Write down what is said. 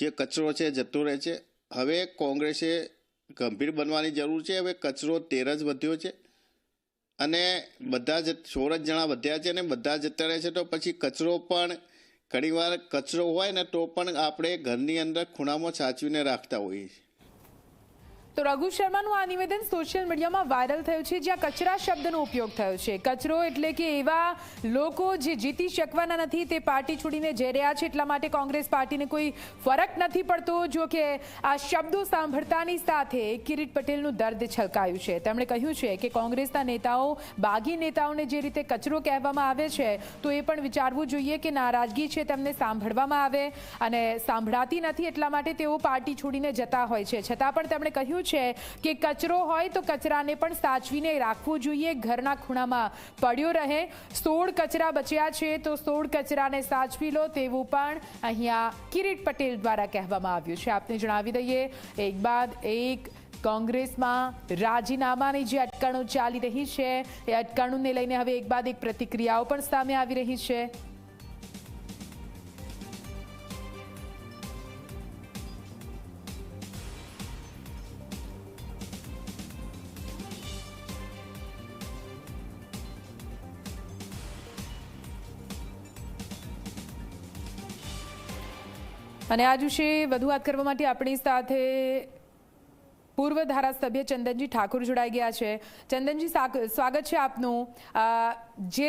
જે કચરો છે, જતો રહે છે. હવે કોંગ્રેસે ગંભીર બનવાની જરૂર છે. હવે કચરો તેર જ વધ્યો છે. અને બધા જ સોળ જ જણા વધ્યા છે અને બધા જતા રહે છે તો પછી કચરો પણ ઘણીવાર કચરો હોય ને તો પણ આપણે ઘરની અંદર ખૂણામાં સાચવીને રાખતા હોઈએ છીએ. તો રઘુ શર્માનું આ નિવેદન સોશિયલ મીડિયામાં વાયરલ થયું છે, જ્યાં કચરા શબ્દનો ઉપયોગ થયો છે. કચરો એટલે કે એવા લોકો જે જીતી શકવાના નથી, તે પાર્ટી છોડીને જઈ રહ્યા છે. એટલા માટે કોંગ્રેસ પાર્ટીને કોઈ ફરક નથી પડતો, જો કે આ શબ્દો સાંભળતાની સાથે કિરીટ પટેલનું દર્દ છલકાયું છે. તેમણે કહ્યું છે કે કોંગ્રેસના નેતાઓ બાગી નેતાઓને જે રીતે કચરો કહેવામાં આવે છે, તો એ પણ વિચારવું જોઈએ કે નારાજગી છે તેમને સાંભળવામાં આવે અને સાંભળાતી નથી, એટલા માટે તેઓ પાર્ટી છોડીને જતા હોય છે. છતાં પણ તેમણે કહ્યું છે કે કચરો હોય તો કચરાને પણ સાચવીને રાખવું જોઈએ. ઘરના ખૂણામાં પડ્યો રહે. સોળ કચરા બચ્યા છે તો સોળ કચરાને સાચવી લો તેવું પણ અહીંયા કિરીટ પટેલ દ્વારા કહેવામાં આવ્યું છે. આપને જણાવી દઈએ, એક બાદ એક કોંગ્રેસમાં રાજીનામાની જે અટકણો ચાલી રહી છે, એ અટકણોને લઈને હવે એક બાદ એક પ્રતિક્રિયાઓ પણ સામે આવી રહી છે. અને આ વિશે વધુ વાત કરવા માટે આપણી સાથે પૂર્વ ધારાસભ્ય ચંદનજી ઠાકુર જોડાઈ ગયા છે. ચંદનજી સ્વાગત છે આપનું. જે